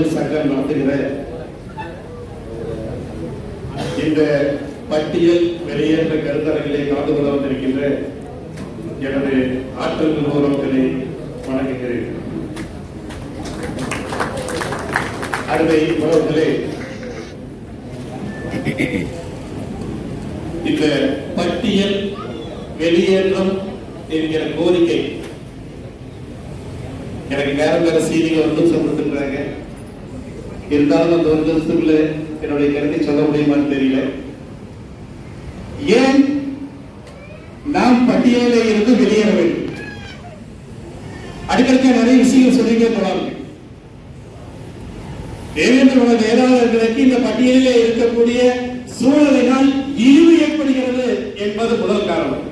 உறவுகள் சங்கம் நடத்துகிற இந்த பட்டியல் வெளியேற்ற கருத்தரங்கிலே கலந்து கொள்ள வந்திருக்கின்ற எனது ஆற்றல் உறவுகளை வணங்குகிறேன். அருமை உறவுகளே இந்த பட்டியல் வெளியேற்றம் என்கிற கோரிக்கை. எனக்கு நேரம் வேற சீனிங்க வந்து சொல்லிட்டு இருக்கிறாங்க இருந்தாலும் அந்த ஒரு நிமிஷத்துக்குள்ள என்னுடைய கருத்தை சொல்ல முடியுமான்னு தெரியல. ஏன் நாம் பட்டியலில் இருந்து வெளியேற வேண்டும்? அடிக்கடிக்க நிறைய விஷயங்கள் சொல்லிட்டே போனாங்க தேவேந்திர உலக வேளாளர்களுக்கு இந்த பட்டியலிலே இருக்கக்கூடிய சூழலினால் இழிவு ஏற்படுகிறது என்பது முதல் காரணம்.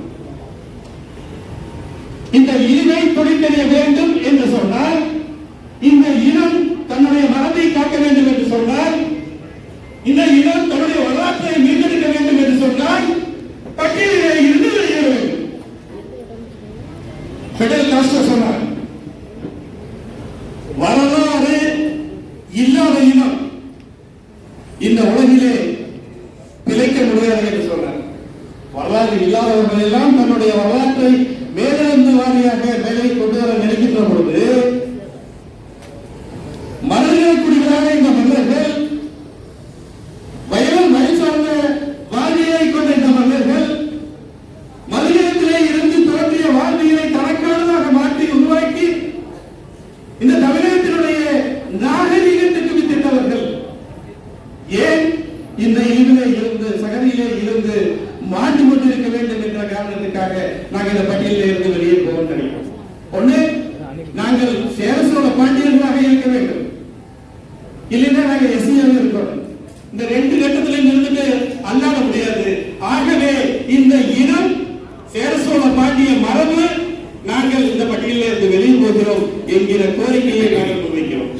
இந்த இழிவை தெரிய வேண்டும் என்று சொன்னால் இந்த இனம் தன்னுடைய மரபை காக்க வேண்டும் என்று சொன்னால் இந்த இனம் தன்னுடைய வரலாற்றை மீட்டெடுக்க வேண்டும் என்று சொன்னால் பட்டியலிலே இருந்து வெளியேற வேண்டும் பெடல் சொன்னார் வரலாறு இல்லாத இனம் இந்த உலகிலே பிழைக்க முடியாது என்று சொன்னார். வரலாறு இல்லாதவர்கள் எல்லாம் தன்னுடைய வரலாற்றை மேலிருந்து வாரியாக இருந்து மாண்டு கொண்டிருக்க வேண்டும் என்ற காரணத்துக்காக நாங்கள் இந்த பட்டியலில் இருந்து வெளியே போக நினைக்கிறோம். ஒண்ணு நாங்கள் சேரசோழ பாண்டியர்களாக இருக்க வேண்டும். இல்லைன்னா நாங்க எஸ்சியாக இருக்கோம் இந்த ரெண்டு கட்டத்துல இருந்துட்டு அல்லாட முடியாது. ஆகவே இந்த இனம் சேரசோழ பாண்டிய மரபு நாங்கள் இந்த பட்டியலில் இருந்து வெளியே போகிறோம் என்கிற கோரிக்கையை நாங்கள் முன்வைக்கிறோம்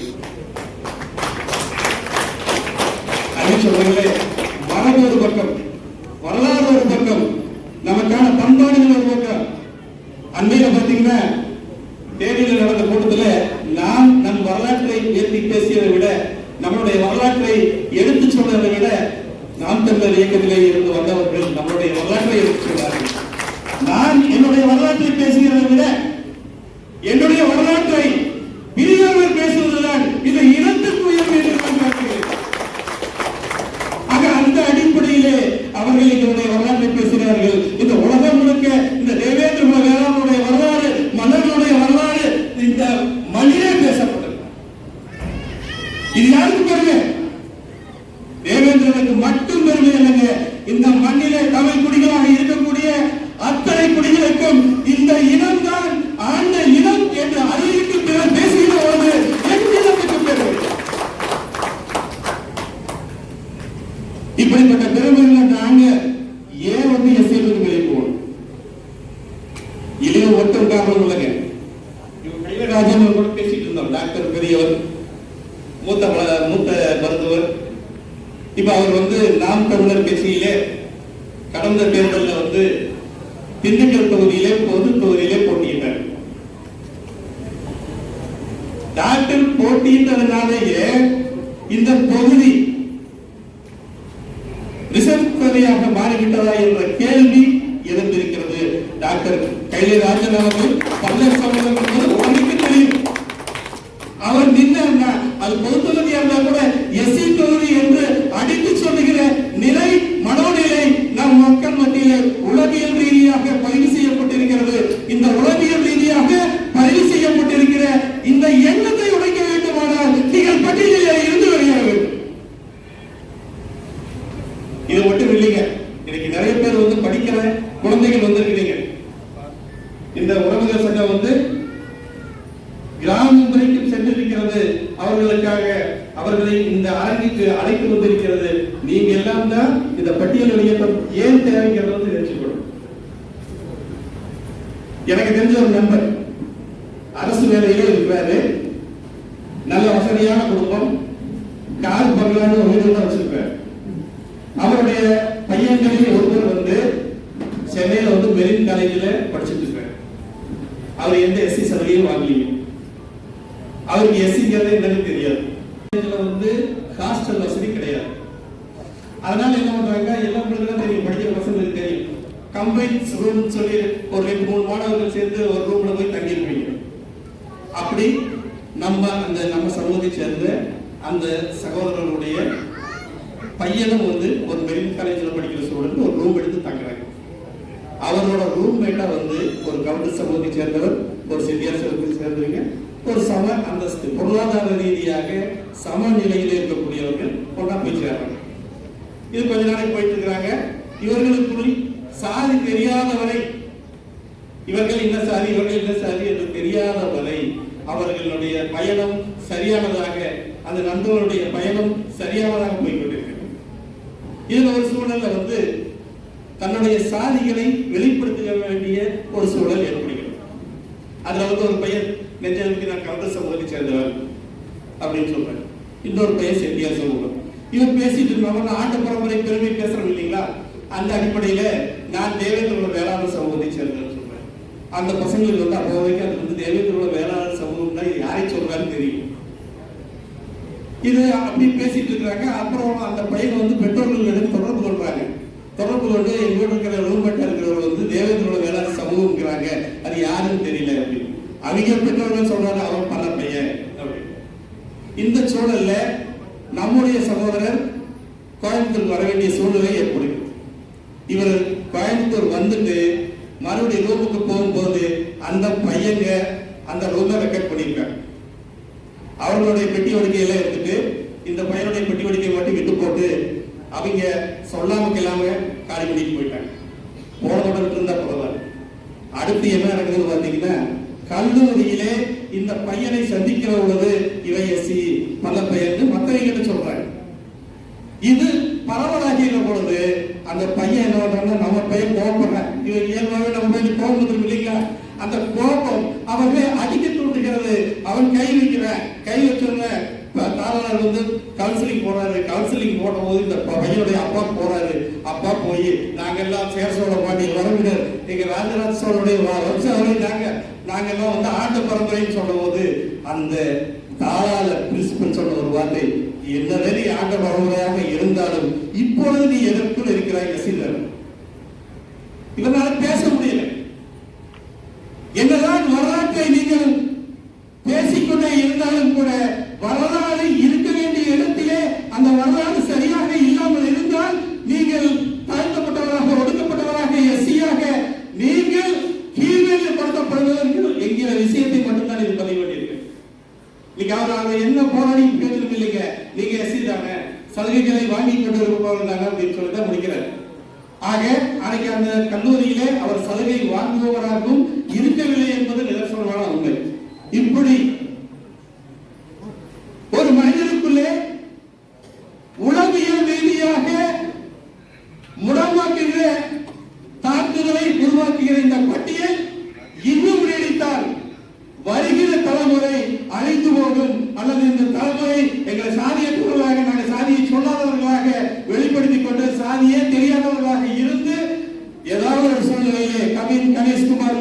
அதே சொல்றாங்களே மரபு ஒரு பக்கம் வரலாறு ஒரு பக்கம் நமக்கான பண்பாடுகள் ஒரு பக்கம் அண்மையில பாத்தீங்கன்னா தேனியில் நடந்த கூட்டத்துல நாம் நம் வரலாற்றை உயர்த்தி பேசியதை விட நம்மளுடைய வரலாற்றை எடுத்து சொன்னதை விட நாம் தமிழர் இயக்கத்திலே இருந்து வந்தவர்கள் நம்மளுடைய வரலாற்றை எடுத்து சொன்னார்கள் நான் என்னுடைய வரலாற்றை பேசுகிறதை விட என்னுடைய வரலாற்றை பிரியாமல் பேசுவதுதான் இந்த இனத்துக்கு உயர்வு என்று நான் பார்க்கிறேன் ஆக அந்த அடிப்படையிலே அவர்கள் எங்களுடைய வரலாற்றை பேசுகிறார்கள் இந்த உலகம் முழுக்க இந்த தேவேந்திர குல வேளாண்மையுடைய வரலாறு மன்னர்களுடைய வரலாறு இந்த மண்ணிலே பேசப்பட்டது இது யாருக்கு பெருமை தேவேந்திரனுக்கு மட்டும் பெருமை இல்லைங்க இந்த மண்ணிலே தமிழ் குடிகளாக இருக்கக்கூடிய அத்தனை குடிகளுக்கும் இந்த இனம்தான் ஆண்ட இனம் என்று அறிவித்து பிறர் பேசுகிற போது என் இனத்துக்கு பெருமை இப்படிப்பட்ட பெருமைகள் நாங்க ஏன் வந்து எஸ்ஐலுக்கு வெளியே போகணும்? இளைய ஒருத்தர் காரணம் இல்லைங்க இவங்க கலிகராஜன் கூட பேசிட்டு இருந்தோம். டாக்டர் பெரியவர் மூத்த மூத்த மருத்துவர். இப்ப அவர் வந்து நாம் தமிழர் கட்சியிலே கடந்த தேர்தலில் வந்து திண்டுக்கல் தொகுதியிலே பொது தொகுதியிலே போட்டியிட்டார். டாக்டர் போட்டியிட்டதுனாலேயே இந்த தொகுதி விட்டதா என்ற கேள்வி எழுந்திருக்கிறது. டாக்டர் கைலாஜன் அவர்கள் பல்லர் சம்பந்தம் என்பது தெரியும். அவர் நின்று அது பொது தொகுதியா இருந்தா கூட எஸ்சி தொகுதி என்று அடித்து சொல்லுகிற நிலை மனோநிலை நம் மக்கள் மத்தியிலே உளவியல் ரீதியாக பதிவு செய்யப்பட்டிருக்கிறது இந்த உளவியல் ரீதியாக பதிவு செய்யப்பட்டிருக்கிற இந்த எண்ணத்தை உடைக்க வேண்டுமானால் நீங்கள் பட்டியலில் இருந்து வெளியேற வேண்டும் இது மட்டும் இல்லைங்க இன்னைக்கு நிறைய பேர் வந்து படிக்கிற குழந்தைகள் வந்திருக்கிறீங்க இந்த உறவுகள் சங்கம் வந்து கிராமம் வரைக்கும் சென்றிருக்கிறது. அவர்களுக்காக அவர்களை இந்த அரங்கிற்கு அழைத்து வந்திருக்கிறது நீங்க எல்லாம் தான் இந்த பட்டியல் ஏன் தேவைங்கிறது தெரிஞ்சுக்கணும். எனக்கு தெரிஞ்ச ஒரு நண்பர் அரசு வேலையிலே இருக்கிறாரு. நல்ல வசதியான குடும்பம் கார் பங்களான்னு ஒரு வீடு தான் வச்சிருப்பேன் அவருடைய பையன்களில் ஒருவர் வந்து சென்னையில வந்து மெரின் காலேஜில் படிச்சுட்டு இருக்காரு. அவர் எந்த எஸ்சி சலுகையும் வாங்கலீங்க அவருக்கு எஸ்சிங்கிறது என்னன்னு தெரியாது. வந்து ஹாஸ்டல் வசதி கிடையாது. அதனால என்ன பண்றாங்க? எல்லா உங்களுக்கு தெரியும். படிக்கிற பசங்களுக்கு தெரியும். கம்பைன்ஸ் ரூம் சொல்லி ஒரு ரெண்டு மூணு மாணவர்கள் சேர்ந்து ஒரு ரூம்ல போய் தங்கியிருப்பீங்க அப்படி நம்ம அந்த நம்ம சமூகத்தை சேர்ந்த அந்த சகோதரர்களுடைய பையனும் வந்து ஒரு மெரின் காலேஜில் படிக்கிற ஸ்டூடெண்ட் ஒரு ரூம் எடுத்து தங்குறாங்க. அவரோட ரூம்மேட்டா வந்து ஒரு கவுண்டர் சமூகத்தை சேர்ந்தவர் ஒரு செட்டியார் சமூகத்தை சேர்ந்தவங்க. ஒரு சம அந்தஸ்து பொருளாதார ரீதியாக சமநிலையில் இருக்கக்கூடியவர்கள் ஒன்றா போய் இது கொஞ்ச நாளைக்கு போயிட்டு இருக்கிறாங்க. இவர்களுக்குள் சாதி தெரியாதவரை இவர்கள் என்ன சாதி இவர்கள் என்ன சாதி என்று தெரியாத வரை அவர்களுடைய பயணம் சரியானதாக அந்த நண்பர்களுடைய பயணம் சரியானதாக போய்கொண்டிருக்கிறது இதுல ஒரு சூழல்ல வந்து தன்னுடைய சாதிகளை வெளிப்படுத்த வேண்டிய ஒரு சூழல் ஏற்படுகிறது. அதுல வந்து ஒரு பையன் நெஞ்சலுக்கு நான் கலந்த சமூகத்தை சேர்ந்தவர் அப்படின்னு சொல்றேன் இன்னொரு பையன் செட்டியார் சமூகம். இவர் பேசிட்டு இருந்தவங்க ஆண்டு பரம்பரை பெருமை பேசுறோம் இல்லைங்களா? அந்த அடிப்படையில நான் தேவேந்திரோட வேளாண் சமூகத்தை சேர்ந்தவர் சொல்றேன் அந்த பசங்களுக்கு வந்து அப்போ வரைக்கும் அது வந்து தேவேந்திரோட வேளாண் சமூகம்னா தான் யாரை சொல்றாருன்னு தெரியும். இது அப்படி பேசிட்டு இருக்காங்க அப்புறம் அந்த பையன் வந்து பெற்றோர்களிடம் தொடர்பு கொள்றாங்க. தொடர்பு கொண்டு எங்களோட இருக்கிற ரூம்மேட்டா இருக்கிறவர் வந்து தேவேந்திரோட வேளாண் சமூகம்ங்கிறாங்க. அது யாருன்னு தெரியல அப்படின்னு. அவங்க பெற்றவர்கள் சொல்றாங்க அவன் பல பையன். அப்படின்னு இந்த சூழல்ல நம்முடைய சகோதரர் கோயம்புத்தூர் வர வேண்டிய சூழ்நிலை ஏற்படுகிறது இவர் கோயம்புத்தூர் வந்துட்டு மறுபடியும் ரூமுக்கு போகும்போது அந்த பையங்க அந்த ரூமை ரெக்கார்ட் பண்ணியிருக்காங்க. அவர்களுடைய பெட்டி ஒடிக்கையில எடுத்துட்டு இந்த பையனுடைய பெட்டி வடிக்கை மட்டும் விட்டு போட்டு அவங்க சொல்லாம கிளாம காலி பண்ணிட்டு போயிட்டாங்க. போன தொடர்பு இருந்தா பரவாயில்ல. அடுத்து என்ன நடக்குதுன்னு பாத்தீங்கன்னா கல்லூரியிலே இந்த பையனை சந்திக்கிற பொழுது இவை எஸ்சி பல பெயர்ந்து மற்றவங்க சொல்றாங்க இது பரவலாகிற பொழுது அந்த பையன் என்ன பண்றாங்க நம்ம பையன் கோபப்படுறேன் இவன் இயல்பாகவே நம்ம பையன் கோபம் இல்லைங்களா? அந்த கோபம் அவர்களை அடிக்க தூண்டுகிறது. அவன் கை வைக்கிறேன். கை வச்சோன்னு தாளர் வந்து கவுன்சிலிங் போறாரு. கவுன்சிலிங் போடும் போது இந்த பையனுடைய அப்பா போறாரு. அப்பா போய் நாங்கெல்லாம் சேர சோழ பாண்டிய வரவினர். எங்க ராஜராஜ சோழனுடைய வம்சாவளி நாங்க நாங்க எல்லாம் வந்து ஆண்டு பரம்பரைன்னு சொல்லும் போது அந்த தாராள பிரின்சிபல் சொன்ன ஒரு வார்த்தை என்ன நெறி ஆண்ட பரம்பரையாக இருந்தாலும் இப்பொழுது நீ எதற்குள் இருக்கிறாய் சீலர் இவனால பேச முடியல என்னதான் வரலாற்றை நீங்கள் பேசிக்கொண்டே இருந்தாலும் கூட வரலாறு இருக்க வேண்டிய இடத்திலே அந்த வரலாறு சரியாக இல்லாமல் இருந்தால் நீங்கள் தாழ்த்தப்பட்டவராக ஒடுக்கப்பட்டவராக எஸ்சியாக நீங்கள் கீழ்நிலைப்படுத்தப்படுவதற்கு என்கிற விஷயத்தை மட்டும்தான் இது பதிவு வேண்டியிருக்கு நீங்க அவர் அங்க என்ன போராடி கேட்டு இல்லைங்க நீங்க எஸ்சி தானே சலுகைகளை வாங்கி கொண்டு இருப்பவர்கள் தானே அப்படின்னு சொல்லி தான் முடிக்கிறார் ஆக அன்னைக்கு அந்த கல்லூரியிலே அவர் சலுகை வாங்குபவராகவும் இருக்கவில்லை என்பது நிதர்சனமான உண்மை. இப்படி ஒரு மனிதனுக்குள்ளே உளவியல் ரீதியாக முடமாக்குகிற தாக்குதலை உருவாக்குகிற இந்த பட்டியல் இன்னும் நீடித்தால் வருகிற தலைமுறை அழிந்து போகும். அல்லது இந்த தலைமுறை எங்களை சாதியற்றவர்களாக நாங்கள் சாதியை சொல்லாதவர்களாக வெளிப்படுத்திக் கொண்டு சாதியே தெரியாதவர்களாக இருந்து ஏதாவது கவின் கணேஷ்குமார்